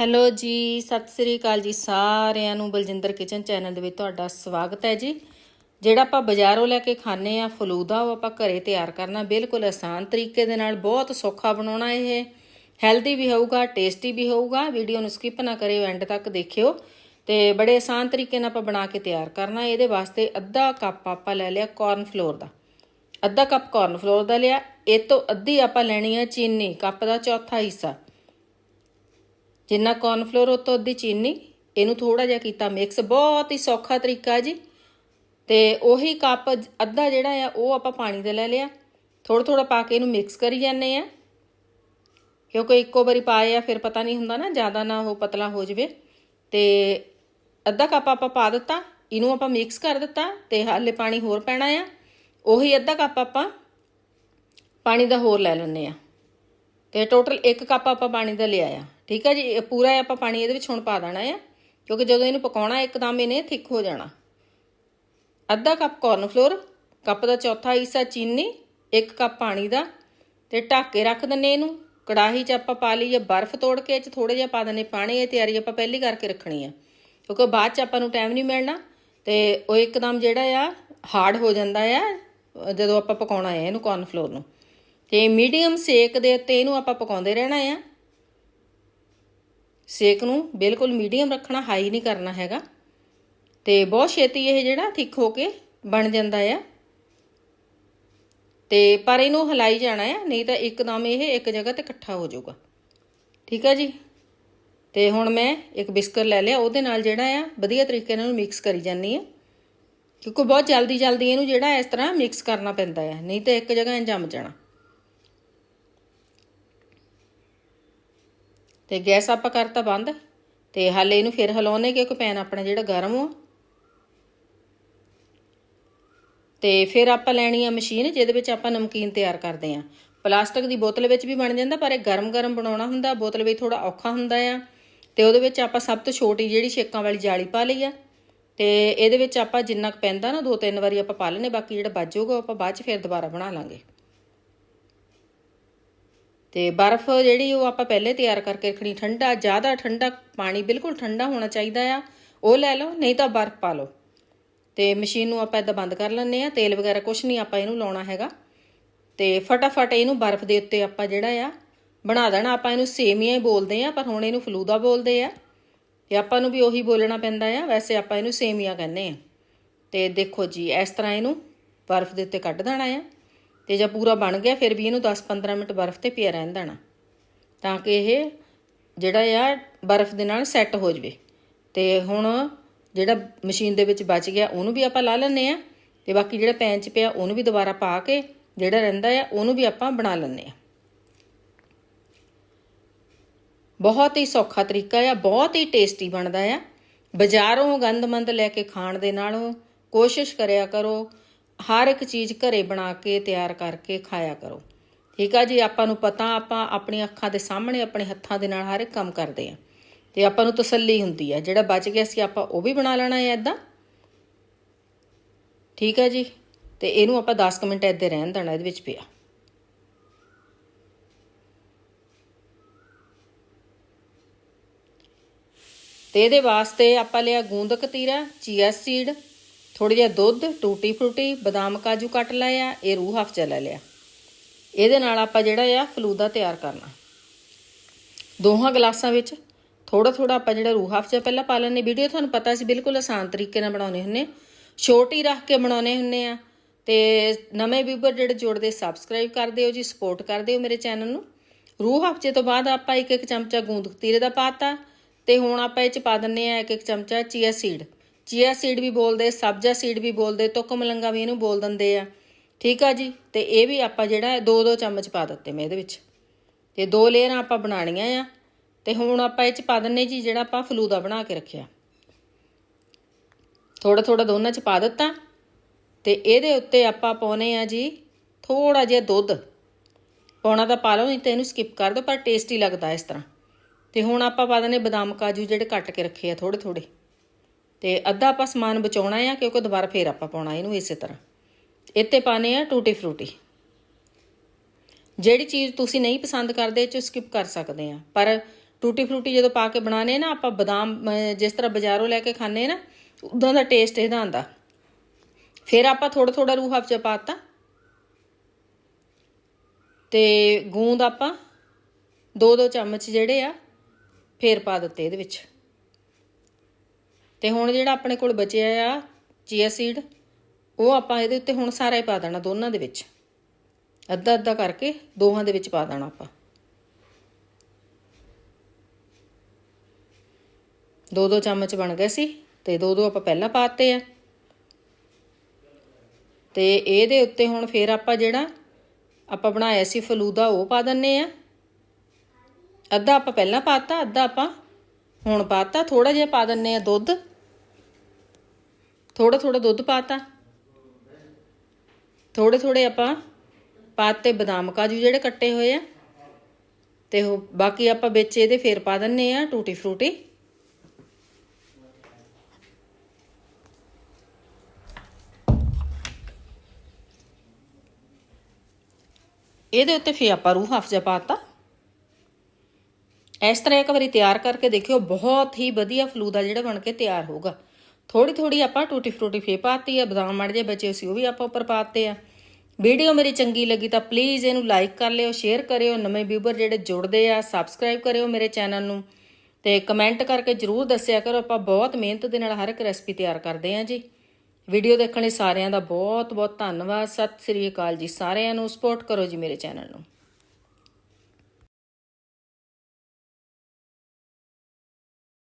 Hello ਜੀ, ਸਤਿ ਸ੍ਰੀ ਅਕਾਲ ਜੀ ਸਾਰਿਆਂ ਨੂੰ। ਬਲਜਿੰਦਰ ਕਿਚਨ ਚੈਨਲ ਦੇ ਵਿੱਚ ਤੁਹਾਡਾ ਸਵਾਗਤ ਹੈ ਜੀ। ਜਿਹੜਾ ਆਪਾਂ ਬਾਜ਼ਾਰੋਂ ਲੈ ਕੇ ਖਾਣੇ ਆ ਫਲੂਦਾ, ਉਹ ਆਪਾਂ ਘਰੇ ਤਿਆਰ ਕਰਨਾ ਬਿਲਕੁਲ ਆਸਾਨ ਤਰੀਕੇ ਦੇ ਨਾਲ, ਬਹੁਤ ਸੌਖਾ ਬਣਾਉਣਾ ਇਹ। ਹੈਲਦੀ ਵੀ ਹੋਊਗਾ ਟੇਸਟੀ ਵੀ ਹੋਊਗਾ। ਵੀਡੀਓ ਨੂੰ ਸਕਿਪ ਨਾ ਕਰਿਓ ਐਂਡ ਤੱਕ ਦੇਖਿਓ। ਤੇ ਬੜੇ ਆਸਾਨ ਤਰੀਕੇ ਨਾਲ ਆਪਾਂ ਬਣਾ ਕੇ ਤਿਆਰ ਕਰਨਾ। ਇਹਦੇ ਵਾਸਤੇ ਅੱਧਾ ਕੱਪ ਆਪਾਂ ਲੈ ਲਿਆ ਕਾਰਨ ਫਲੋਰ ਦਾ। ਅੱਧਾ ਕੱਪ ਕਾਰਨ ਫਲੋਰ ਦਾ ਲਿਆ। ਇਹ ਤੋਂ ਅੱਧੀ ਆਪਾਂ ਲੈਣੀ ਹੈ ਚੀਨੀ, ਕੱਪ ਦਾ ਚੌਥਾ ਹਿੱਸਾ। ਜਿੰਨਾ ਕੌਰਨਫਲੋਰ ਉਹ ਤੋਂ ਅੱਧੀ ਚੀਨੀ, ਇਹਨੂੰ ਥੋੜਾ ਜਿਹਾ ਕੀਤਾ ਮਿਕਸ ਬਹੁਤ ਹੀ ਸੌਖਾ ਤਰੀਕਾ ਜੀ। ਤੇ ਉਹੀ ਕੱਪ ਅੱਧਾ ਜਿਹੜਾ ਆ, ਉਹ ਆਪਾਂ ਪਾਣੀ ਦਾ ਲੈ ਲਿਆ। ਥੋੜਾ ਥੋੜਾ ਪਾ ਕੇ ਇਹਨੂੰ ਮਿਕਸ ਕਰੀ ਜਾਂਦੇ ਆ। ਕਿਉਂਕਿ ਇੱਕੋ ਵਾਰੀ ਪਾਏ ਆ, ਫਿਰ ਪਤਾ ਨਹੀਂ ਹੁੰਦਾ ਨਾ, ਜ਼ਿਆਦਾ ਨਾ ਉਹ ਪਤਲਾ ਹੋ ਜਵੇ। ਤੇ ਅੱਧਾ ਕੱਪ ਆਪਾਂ ਪਾ ਦਿੱਤਾ, ਇਹਨੂੰ ਆਪਾਂ ਮਿਕਸ ਕਰ ਦਿੱਤਾ ਤੇ ਹਾਲੇ ਪਾਣੀ ਹੋਰ ਪੈਣਾ ਆ। ਉਹੀ ਅੱਧਾ ਕੱਪ ਆਪਾਂ ਪਾਣੀ ਦਾ ਹੋਰ ਲੈ ਲੈਣੇ ਆ। ਤੇ ਟੋਟਲ 1 ਕੱਪ ਆਪਾਂ ਪਾਣੀ ਦਾ ਲਿਆ ਆ ਠੀਕ ਹੈ ਜੀ? ਪੂਰਾ ਆਪਾਂ ਪਾਣੀ ਇਹਦੇ ਵਿੱਚ ਹੁਣ ਪਾ ਦੇਣਾ ਆ। ਕਿਉਂਕਿ ਜਦੋਂ ਇਹਨੂੰ ਪਕਾਉਣਾ, ਇੱਕਦਮ ਇਹਨੇ ਥਿੱਕ ਹੋ ਜਾਣਾ। ਅੱਧਾ ਕੱਪ ਕਾਰਨ ਫਲੋਰ ਕੱਪ ਦਾ ਚੌਥਾ ਹਿੱਸਾ ਚੀਨੀ 1 ਕੱਪ ਪਾਣੀ ਦਾ। ਤੇ ਢੱਕ ਕੇ ਰੱਖ ਦਿੰਨੇ ਇਹਨੂੰ। ਕੜਾਹੀ 'ਚ ਆਪਾਂ ਪਾ ਲਈਏ ਬਰਫ਼ ਤੋੜ ਕੇ, ਇਹ 'ਚ ਥੋੜੇ ਜਿਹਾ ਪਾ ਦਨੇ ਪਾਣੀ। ਇਹ ਤਿਆਰੀ ਆਪਾਂ ਪਹਿਲੀ ਕਰਕੇ ਰੱਖਣੀ ਆ। ਕਿਉਂਕਿ ਬਾਅਦ 'ਚ ਆਪਾਂ ਨੂੰ ਟਾਈਮ ਨਹੀਂ ਮਿਲਣਾ। ਤੇ ਉਹ ਇੱਕਦਮ ਜਿਹੜਾ ਆ ਹਾਰਡ ਹੋ ਜਾਂਦਾ ਆ, ਜਦੋਂ ਆਪਾਂ ਪਕਾਉਣਾ ਹੈ ਇਹਨੂੰ ਕਾਰਨ ਫਲੋਰ ਨੂੰ। ਤੇ ਮੀਡੀਅਮ ਸੇਕ ਦੇ ਉੱਤੇ ਇਹਨੂੰ ਆਪਾਂ ਪਕਾਉਂਦੇ ਰਹਿਣਾ ਆ। ਸੇਕ ਨੂੰ ਬਿਲਕੁਲ ਮੀਡੀਅਮ ਰੱਖਣਾ, ਹਾਈ ਨਹੀਂ ਕਰਨਾ ਹੈਗਾ। ਤੇ ਬਹੁਤ ਛੇਤੀ ਇਹ ਜਿਹੜਾ ਥਿੱਕ ਹੋ ਕੇ ਬਣ ਜਾਂਦਾ ਆ। ਤੇ ਪਰ ਇਹਨੂੰ ਹਲਾਈ ਜਾਣਾ ਆ, ਨਹੀਂ ਤਾਂ ਇੱਕਦਮ ਇਹ ਇੱਕ ਜਗ੍ਹਾ ਤੇ ਇਕੱਠਾ ਹੋ ਜਾਊਗਾ। ਠੀਕ ਆ ਜੀ? ਤੇ ਹੁਣ ਮੈਂ ਇੱਕ ਬਿਸਕਰ ਲੈ ਲਿਆ, ਉਹਦੇ ਨਾਲ ਜਿਹੜਾ ਆ, ਵਧੀਆ ਤਰੀਕੇ ਨਾਲ ਮਿਕਸ ਕਰੀ ਜਾਨੀ ਆ। ਕਿਉਂਕਿ ਬਹੁਤ ਜਲਦੀ ਜਲਦੀ ਇਹਨੂੰ ਜਿਹੜਾ ਇਸ ਤਰ੍ਹਾਂ ਮਿਕਸ ਕਰਨਾ ਪੈਂਦਾ ਆ, ਨਹੀਂ ਤਾਂ ਇੱਕ ਜਗ੍ਹਾ ਜੰਮ ਜਾਣਾ। ਤੇ ਗੈਸ ਆਪਾਂ ਕਰਤਾ ਬੰਦ, ਤੇ ਹਾਲੇ ਇਹਨੂੰ ਫਿਰ ਹਿਲਾਉਣੇ ਕਿਉਂਕਿ ਪੈਨ ਆਪਣਾ ਜਿਹੜਾ ਗਰਮ ਹੋ ਤੇ ਫਿਰ ਆਪਾਂ ਲੈਣੀ ਆ ਮਸ਼ੀਨ, ਜਿਹਦੇ ਵਿੱਚ ਆਪਾਂ ਨਮਕੀਨ ਤਿਆਰ ਕਰਦੇ ਆ। ਪਲਾਸਟਿਕ ਦੀ ਬੋਤਲ ਵਿੱਚ ਵੀ ਬਣ ਜਾਂਦਾ, ਪਰ ਇਹ ਗਰਮ-ਗਰਮ ਬਣਾਉਣਾ ਹੁੰਦਾ, ਬੋਤਲ ਵਿੱਚ ਥੋੜਾ ਔਖਾ ਹੁੰਦਾ ਆ। ਤੇ ਉਹਦੇ ਵਿੱਚ ਆਪਾਂ ਸਭ ਤੋਂ ਛੋਟੀ ਜਿਹੜੀ ਛੇਕਾਂ ਵਾਲੀ ਜਾਲੀ ਪਾ ਲਈ ਆ। ਤੇ ਇਹਦੇ ਵਿੱਚ ਆਪਾਂ ਜਿੰਨਾ ਕੁ ਪੈਂਦਾ ਨਾ ਦੋ ਤਿੰਨ ਵਾਰੀ ਆਪਾਂ ਪਾ ਲੈਨੇ ਬਾਕੀ ਜਿਹੜਾ ਬਚ ਜਾਊਗਾ ਆਪਾਂ ਬਾਅਦ ਚ ਫਿਰ ਦੁਬਾਰਾ ਬਣਾ ਲਾਂਗੇ। ਤੇ ਬਰਫ਼ ਜਿਹੜੀ ਉਹ ਆਪਾਂ ਪਹਿਲੇ ਤਿਆਰ ਕਰਕੇ ਰੱਖਣੀ, ਠੰਡਾ, ਜ਼ਿਆਦਾ ਠੰਡਾ ਪਾਣੀ, ਬਿਲਕੁਲ ਠੰਡਾ ਹੋਣਾ ਚਾਹੀਦਾ ਆ। ਉਹ ਲੈ ਲਓ, ਨਹੀਂ ਤਾਂ ਬਰਫ਼ ਪਾ ਲਓ। ਤੇ ਮਸ਼ੀਨ ਨੂੰ ਆਪਾਂ ਇਦਾਂ ਬੰਦ ਕਰ ਲੈਂਦੇ ਆ, ਤੇਲ ਵਗੈਰਾ ਕੁਝ ਨਹੀਂ ਆਪਾਂ ਇਹਨੂੰ ਲਾਉਣਾ ਹੈਗਾ। ਤੇ ਫਟਾਫਟ ਇਹਨੂੰ ਬਰਫ਼ ਦੇ ਉੱਤੇ ਆਪਾਂ ਜਿਹੜਾ ਆ, ਬਣਾ ਦੇਣਾ। ਆਪਾਂ ਇਹਨੂੰ ਸੇਮੀਆਂ ਹੀ ਬੋਲਦੇ ਆ, ਪਰ ਹੁਣ ਇਹਨੂੰ ਫਲੂਦਾ ਬੋਲਦੇ ਆ। ਤੇ ਆਪਾਂ ਨੂੰ ਵੀ ਉਹੀ ਬੋਲਣਾ ਪੈਂਦਾ ਆ। ਵੈਸੇ ਆਪਾਂ ਇਹਨੂੰ ਸੇਮੀਆਂ ਕਹਿੰਦੇ ਆ। ਤੇ ਦੇਖੋ ਜੀ, ਇਸ ਤਰ੍ਹਾਂ ਇਹਨੂੰ ਬਰਫ਼ ਦੇ ਉੱਤੇ ਕੱਢ ਦੇਣਾ ਆ। ਤੇ ਜਦ ਪੂਰਾ ਬਣ ਗਿਆ, ਫਿਰ ਵੀ ਇਹਨੂੰ 10-15 ਮਿੰਟ ਬਰਫ਼ ਤੇ ਪਿਆ ਰਹਿਣ ਦੇਣਾ। ਤਾਂ ਕਿ ਇਹ ਜਿਹੜਾ ਆ ਬਰਫ਼ ਦੇ ਨਾਲ ਸੈੱਟ ਹੋ ਜਵੇ। ਤੇ ਹੁਣ ਜਿਹੜਾ ਮਸ਼ੀਨ ਦੇ ਵਿੱਚ ਬਚ ਗਿਆ, ਉਹਨੂੰ ਵੀ ਆਪਾਂ ਲਾ ਲੈਂਦੇ ਆ ਤੇ ਬਾਕੀ ਜਿਹੜਾ ਪੈਨ 'ਚ ਪਿਆ, ਉਹਨੂੰ ਵੀ ਦੁਬਾਰਾ ਪਾ ਕੇ ਜਿਹੜਾ ਰਹਿੰਦਾ ਆ, ਉਹਨੂੰ ਵੀ ਆਪਾਂ ਬਣਾ ਲੈਂਦੇ ਆ ਬਹੁਤ ਹੀ ਸੌਖਾ ਤਰੀਕਾ ਆ, ਬਹੁਤ ਹੀ ਟੇਸਟੀ ਬਣਦਾ ਆ। ਬਾਜ਼ਾਰੋਂ ਗੰਦਮੰਦ ਲੈ ਕੇ ਖਾਣ ਦੇ ਨਾਲੋਂ ਕੋਸ਼ਿਸ਼ ਕਰਿਆ ਕਰੋ ਹਰ ਇੱਕ ਚੀਜ਼ ਘਰੇ ਬਣਾ ਕੇ ਤਿਆਰ ਕਰਕੇ ਖਾਇਆ ਕਰੋ। ਠੀਕ ਆ ਜੀ? ਆਪਾਂ ਨੂੰ ਪਤਾ, ਆਪਾਂ ਆਪਣੀਆਂ ਅੱਖਾਂ ਦੇ ਸਾਹਮਣੇ ਆਪਣੇ ਹੱਥਾਂ ਦੇ ਨਾਲ ਹਰ ਇੱਕ ਕੰਮ ਕਰਦੇ ਆ। ਤੇ ਆਪਾਂ ਨੂੰ ਤਸੱਲੀ ਹੁੰਦੀ ਆ। ਜਿਹੜਾ ਬਚ ਗਿਆ ਸੀ, ਆਪਾਂ ਉਹ ਵੀ ਬਣਾ ਲੈਣਾ ਹੈ ਇਦਾਂ ਠੀਕ ਹੈ ਜੀ? ਤੇ ਇਹਨੂੰ ਆਪਾਂ 10 ਮਿੰਟ ਇੱਦੇ ਰਹਿਣ ਦੇਣਾ, ਇਹਦੇ ਵਿੱਚ ਪਿਆ। ਤੇ ਇਹਦੇ ਵਾਸਤੇ ਆਪਾਂ ਲਿਆ ਗੂੰਦ ਕਤੀਰਾ ਚੀਆ ਸੀਡ ਥੋੜੀ ਜਿਹਾ ਦੁੱਧ, ਟੂਟੀ ਫਰੂਟੀ, ਬਦਾਮ, ਕਾਜੂ ਕੱਟ ਲਏ ਆ ਇਹ ਰੂਹ ਹਫਜਾ ਲੈ ਲਿਆ। ਇਹਦੇ ਨਾਲ ਆਪਾਂ ਜਿਹੜਾ ਆ ਫਲੂਦਾ ਤਿਆਰ ਕਰਨਾ। ਦੋਹਾਂ ਗਲਾਸਾਂ ਵਿੱਚ ਥੋੜਾ ਥੋੜਾ ਆਪਾਂ ਜਿਹੜਾ ਰੂਹ ਹਫਜਾ ਪਹਿਲਾਂ ਪਾ ਲੈਣੇ ਵੀਡੀਓ ਤੁਹਾਨੂੰ ਪਤਾ ਸੀ, ਬਿਲਕੁਲ ਆਸਾਨ ਤਰੀਕੇ ਨਾਲ ਬਣਾਉਣੇ ਹੁੰਨੇ ਛੋਟੀ ਰੱਖ ਕੇ ਬਣਾਉਣੇ ਹੁੰਨੇ ਆ ਤੇ ਨਵੇਂ ਵੀਵਰ ਜਿਹੜੇ ਜੁੜਦੇ ਸਬਸਕ੍ਰਾਈਬ ਕਰ ਦਿਓ ਜੀ ਸਪੋਰਟ ਕਰ ਦਿਓ ਮੇਰੇ ਚੈਨਲ ਨੂੰ। ਰੂਹ ਹਫਜੇ ਤੋਂ ਬਾਅਦ ਆਪਾਂ ਇੱਕ ਇੱਕ ਚਮਚਾ ਗੂੰਦ ਕਤੀਰੇ ਦਾ ਪਾਤਾ। ਤੇ ਹੁਣ ਆਪਾਂ ਇਹ ਚ ਪਾ ਦਿੰਨੇ ਆ ਇੱਕ ਇੱਕ ਚਮਚਾ ਚੀਆ ਸੀਡ ਚੀਆ ਸੀਡ ਵੀ ਬੋਲਦੇ, ਸਬਜ਼ਾ ਸੀਡ ਵੀ ਬੋਲਦੇ, ਤੁੱਕ ਮਲੰਗਾ ਵੀ ਇਹਨੂੰ ਬੋਲ ਦਿੰਦੇ ਆ। ਠੀਕ ਆ ਜੀ? ਤੇ ਇਹ ਵੀ ਆਪਾਂ ਜਿਹੜਾ ਦੋ ਦੋ ਚਮਚ ਪਾ ਦਿੱਤੇ ਮੈਂ ਇਹਦੇ ਵਿੱਚ। ਤੇ ਦੋ ਲੇਅਰਾਂ ਆਪਾਂ ਬਣਾਣੀਆਂ ਆ। ਤੇ ਹੁਣ ਆਪਾਂ ਇਹ ਚ ਪਾ ਦਿੰਨੇ ਜੀ ਜਿਹੜਾ ਆਪਾਂ ਫਲੂਦਾ ਬਣਾ ਕੇ ਰੱਖਿਆ। ਥੋੜਾ ਥੋੜਾ ਦੋਨਾਂ ਚ ਪਾ ਦਿੱਤਾ। ਤੇ ਇਹਦੇ ਉੱਤੇ ਆਪਾਂ ਪਾਉਨੇ ਆ ਜੀ ਥੋੜਾ ਜਿਹਾ ਦੁੱਧ। ਪਾਉਣਾ ਤਾਂ ਪਾ ਲਓ, ਨਹੀਂ ਤੇ ਇਹਨੂੰ ਸਕਿਪ ਕਰ ਦਿਓ, ਪਰ ਟੇਸਟੀ ਲੱਗਦਾ ਇਸ ਤਰ੍ਹਾਂ। ਤੇ ਹੁਣ ਆਪਾਂ ਪਾ ਦਨੇ ਬਦਾਮ ਕਾਜੂ ਜਿਹੜੇ ਕੱਟ ਕੇ ਰੱਖੇ ਆ ਥੋੜੇ ਥੋੜੇ ਤੇ ਅੱਧਾ ਆਪਾਂ ਸਮਾਨ ਬਚਾਉਣਾ ਆ ਕਿਉਂਕਿ ਦੁਬਾਰਾ ਫੇਰ ਆਪਾਂ ਪਾਉਣਾ ਇਹਨੂੰ ਇਸੇ ਤਰ੍ਹਾਂ। ਇੱਥੇ ਪਾਣੇ ਆ ਟੂਟੀ ਫਰੂਟੀ। ਜਿਹੜੀ ਚੀਜ਼ ਤੁਸੀਂ ਨਹੀਂ ਪਸੰਦ ਕਰਦੇ, ਇਹ ਚ ਸਕਿਪ ਕਰ ਸਕਦੇ ਆ। ਪਰ ਟੂਟੀ ਫਰੂਟੀ ਜਦੋਂ ਪਾ ਕੇ ਬਣਾਣੇ ਨਾ, ਆਪਾਂ ਬਦਾਮ ਜਿਸ ਤਰ੍ਹਾਂ ਬਾਜ਼ਾਰੋਂ ਲੈ ਕੇ ਖਾਣੇ ਨਾ, ਉਦਾਂ ਦਾ ਟੇਸਟ ਇਹਦਾ ਆਂਦਾ ਫਿਰ ਆਪਾਂ ਥੋੜਾ ਥੋੜਾ ਰੂਹ ਅਫਜ਼ਾ ਪਾਤਾ। ਤੇ ਗੂੰਦ ਆਪਾਂ ਦੋ ਦੋ ਚਮਚ ਜਿਹੜੇ ਆ, ਫੇਰ ਪਾ ਦਿੱਤੇ ਇਹਦੇ ਵਿੱਚ। ਤੇ ਹੁਣ ਜਿਹੜਾ ਆਪਣੇ ਕੋਲ ਬਚਿਆ ਆ ਚੀਆ ਸੀਡ ਉਹ ਆਪਾਂ ਇਹਦੇ ਉੱਤੇ ਹੁਣ ਸਾਰਾ ਹੀ ਪਾ ਦੇਣਾ ਦੋਨਾਂ ਦੇ ਵਿੱਚ। ਅੱਧਾ ਅੱਧਾ ਕਰਕੇ ਦੋਹਾਂ ਦੇ ਵਿੱਚ ਪਾ ਦੇਣਾ ਆਪਾਂ। ਦੋ ਦੋ ਚਮਚ ਬਣ ਗਏ ਸੀ ਤੇ ਦੋ ਦੋ ਆਪਾਂ ਪਹਿਲਾਂ ਪਾਤੇ ਆ। ਤੇ ਇਹਦੇ ਉੱਤੇ ਹੁਣ ਫੇਰ ਆਪਾਂ ਜਿਹੜਾ ਆਪਾਂ ਬਣਾਇਆ ਸੀ ਫਲੂਦਾ, ਉਹ ਪਾ ਦਿੰਨੇ ਆ। ਅੱਧਾ ਆਪਾਂ ਪਹਿਲਾਂ ਪਾਤਾ, ਅੱਧਾ ਆਪਾਂ ਹੁਣ ਪਾਤਾ ਥੋੜਾ ਜਿਹਾ ਪਾ ਦਿੰਨੇ ਆ ਦੁੱਧ। ਥੋੜਾ ਥੋੜਾ ਦੁੱਧ ਪਾਤਾ। ਥੋੜੇ ਥੋੜੇ ਆਪਾਂ ਪਾਤੇ ਬਦਾਮ ਕਾਜੂ ਜਿਹੜੇ ਕੱਟੇ ਹੋਏ ਆ। ਤੇ ਉਹ ਬਾਕੀ ਆਪਾਂ ਵਿੱਚ ਇਹਦੇ ਫੇਰ ਪਾ ਦਿੰਨੇ ਆ ਟੂਟੀ ਫਰੂਟੀ। ਇਹਦੇ ਉੱਤੇ ਫੇਰ ਆਪਾਂ ਰੂਹ ਅਫਜ਼ਾ ਪਾਤਾ। ਇਸ ਤਰ੍ਹਾਂ ਇੱਕ ਵਾਰੀ ਤਿਆਰ ਕਰਕੇ ਦੇਖਿਓ, ਬਹੁਤ ਹੀ ਵਧੀਆ ਫਲੂਦਾ ਜਿਹੜਾ ਬਣ ਕੇ ਤਿਆਰ ਹੋਊਗਾ। ਥੋੜੀ ਥੋੜੀ ਆਪਾਂ ਟੂਟੀ ਫਰੂਟੀ ਫੇ ਪਾਤੀ ਆ, ਬਦਾਮ ਮੜ ਜੇ ਬਚੇ ਸੀ, ਉਹ ਵੀ ਆਪਾਂ ਉੱਪਰ ਪਾਤੇ ਆ। ਵੀਡੀਓ ਮੇਰੀ ਚੰਗੀ ਲੱਗੀ ਤਾਂ ਪਲੀਜ਼ ਇਹਨੂੰ ਲਾਈਕ ਕਰ ਲਿਓ ਸ਼ੇਅਰ ਕਰਿਓ, ਨਵੇਂ ਵਿਊਵਰ ਜਿਹੜੇ ਜੁੜਦੇ ਆ ਸਬਸਕ੍ਰਾਈਬ ਕਰਿਓ ਮੇਰੇ ਚੈਨਲ ਨੂੰ। ਤੇ ਕਮੈਂਟ ਕਰਕੇ ਜਰੂਰ ਦੱਸਿਆ ਕਰੋ, ਆਪਾਂ ਬਹੁਤ ਮਿਹਨਤ ਦੇ ਨਾਲ ਹਰ ਇੱਕ ਰੈਸਪੀ ਤਿਆਰ ਕਰਦੇ ਆ ਜੀ। ਵੀਡੀਓ ਦੇਖਣ ਲਈ ਸਾਰਿਆਂ ਦਾ ਬਹੁਤ ਬਹੁਤ ਧੰਨਵਾਦ। ਸਤਿ ਸ੍ਰੀ ਅਕਾਲ ਜੀ ਸਾਰਿਆਂ ਨੂੰ ਸਪੋਰਟ ਕਰੋ ਜੀ ਮੇਰੇ ਚੈਨਲ ਨੂੰ।